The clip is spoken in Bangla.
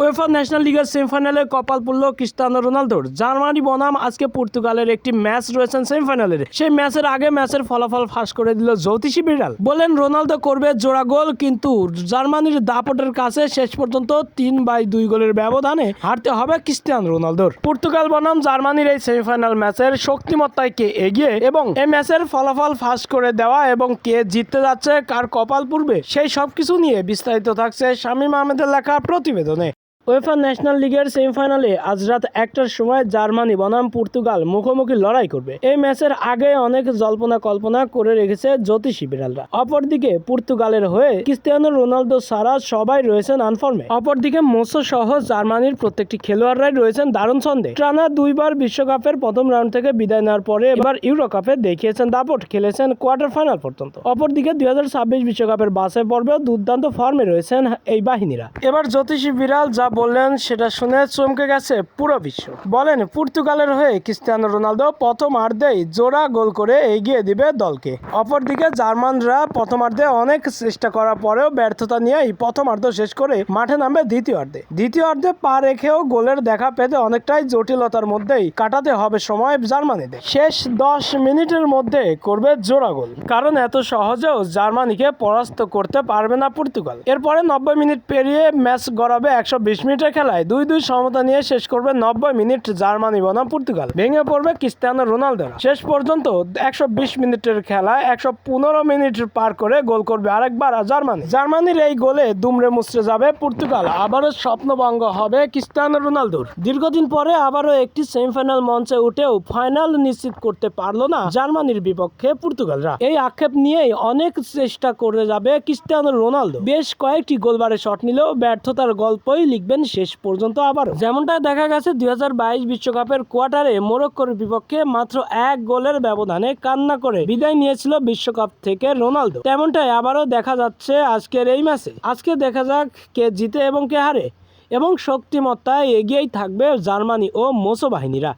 ওয়েফা ন্যাশনাল লিগের সেমিফাইনালে কপাল পড়ল ক্রিস্টানো রোনালদোর। জার্মানি বনাম আজকে পর্তুগালের একটি ম্যাচ রয়েছেন সেমিফাইনালের। সেই ম্যাচের আগে ম্যাচের ফলাফল ফাঁস করে দিল জ্যোতিষী বিড়াল। বলেন, রোনালদো করবে জোড়া গোল, কিন্তু জার্মানির দাপটের কাছে শেষ পর্যন্ত তিন বাই দুই গোলের ব্যবধানে হারতে হবে ক্রিস্টিয়ানো রোনালদোর। পর্তুগাল বনাম জার্মানির এই সেমিফাইনাল ম্যাচের শক্তিমত্তায় কে এগিয়ে এবং এই ম্যাচের ফলাফল ফাঁস করে দেওয়া এবং কে জিততে যাচ্ছে কার কপাল পূর্বে সেই সবকিছু নিয়ে বিস্তারিত থাকছে শামীম আহমেদের লেখা প্রতিবেদনে। ওয়েফা ন্যাশনাল লিগের সেমিফাইনালে আজ রাত একটার সময় জার্মানি, বনাম, পর্তুগাল মুখোমুখি লড়াই করবে। এই ম্যাচের আগে অনেক জল্পনা কল্পনা করে রেখেছে জ্যোতিষী বিড়ালরা। অপরদিকে পর্তুগালের হয়ে ক্রিস্টিয়ানো রোনালদো সারা সবাই রয়েছেন আনফর্মে। অপরদিকে মোসো সহ জার্মানির প্রত্যেকটি খেলোয়াড়রাই রয়েছেন দারুণ ছন্দে। টানা দুইবার বিশ্বকাপের প্রথম রাউন্ড থেকে বিদায় নেওয়ার পরে এবার ইউরো কাপে দেখিয়েছেন দাপট, খেলেছেন কোয়ার্টার ফাইনাল পর্যন্ত। অপরদিকে দুই বিশ্বকাপের বাসে পর্বেও দুর্দান্ত ফর্মে রয়েছেন এই বাহিনীরা। এবার জ্যোতিষী বিড়াল যা বললেন, সেটা শুনে চমকে গেছে পুরো বিশ্ব। বলেন, পর্তুগালের হয়ে ক্রিস্টিয়ানো রোনালদো প্রথম প্রথমার্ধেই জোড়া গোল করে এগিয়ে দিবে দলকে। অপরদিকে জার্মানরা প্রথম প্রথমার্ধে অনেক চেষ্টা করার পরেও ব্যর্থতা নিয়েই প্রথমার্ধ শেষ করে মাঠে নামবে দ্বিতীয়ার্ধে দ্বিতীয়ার্ধে পা রেখেও গোলের দেখা পেতে অনেকটাই জটিলতার মধ্যেই কাটাতে হবে সময় জার্মানিদের। শেষ দশ মিনিটের মধ্যে করবে জোড়া গোল। কারণ এত সহজেও জার্মানিকে পরাস্ত করতে পারবে না পর্তুগাল। এরপরে নব্বই মিনিট পেরিয়ে ম্যাচ গড়াবে একশো বিশ মিনিটের খেলায় দুই দুই সমতা নিয়ে শেষ করবে নব্বই মিনিট জার্মানি বনাম পর্তুগাল। ভেঙে পড়বে ক্রিস্টিয়ানো রোনালদো শেষ পর্যন্ত একশো বিশ মিনিটের খেলায় একশো পনেরো মিনিট পার করে গোল করবে আরেকবার জার্মানি। জার্মানির এই গোলে দুমড়ে মুচড়ে যাবে পর্তুগাল। আবারও স্বপ্নভঙ্গ হবে ক্রিস্টিয়ানো রোনালদোর। দীর্ঘদিন পরে আবারও একটি সেমিফাইনাল মঞ্চে উঠেও ফাইনাল নিশ্চিত করতে পারল না জার্মানির বিপক্ষে পর্তুগালরা। এই আক্ষেপ নিয়েই অনেক চেষ্টা করে যাবে ক্রিস্টিয়ানো রোনালদো। বেশ কয়েকটি গোলবারে শট নিলেও ব্যর্থতার গল্পই লিখবেন শেষ পর্যন্ত আবার। যেমনটা দেখা গেছে, দুই বিশ্বকাপের কোয়ার্টারে মোরক্কোর বিপক্ষে মাত্র এক গোলের ব্যবধানে কান্না করে বিদায় নিয়েছিল বিশ্বকাপ থেকে রোনালদো। তেমনটাই আবারও দেখা যাচ্ছে আজকের এই ম্যাচে। আজকে দেখা যাক কে জিতে এবং কে হারে। এবং শক্তিমত্তায় এগিয়েই থাকবে জার্মানি ও মোসো বাহিনীরা।